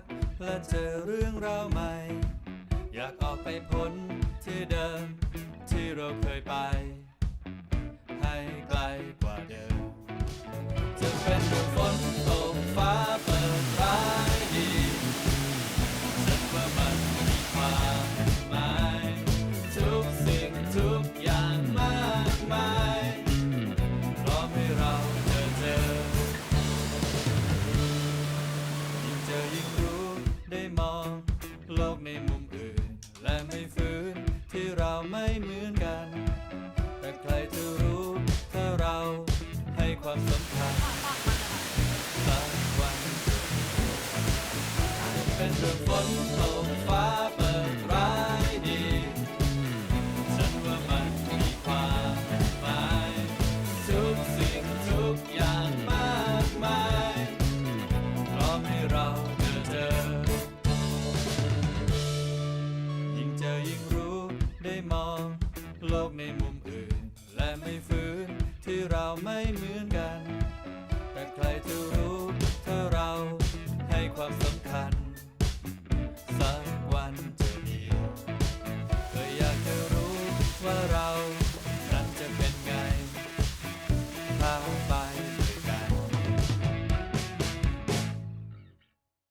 ก และเจอเรื่องราวใหม่ อยากออกไปพ้นที่เดิมที่เราเคยไป ให้ไกล ความสัมพันบางวันเป็นเรื่องฝนตกฟ้าเปิดร้ายดี ฉันว่ามันมีความหมายทุกสิ่งทุกอย่างมากมายพร้อมให้เราเจอเจอ ยิ่งเจอยิ่งรู้ได้มอง โลกในมุมอื่น และไม่ฟื้นที่เราไม่เหมือน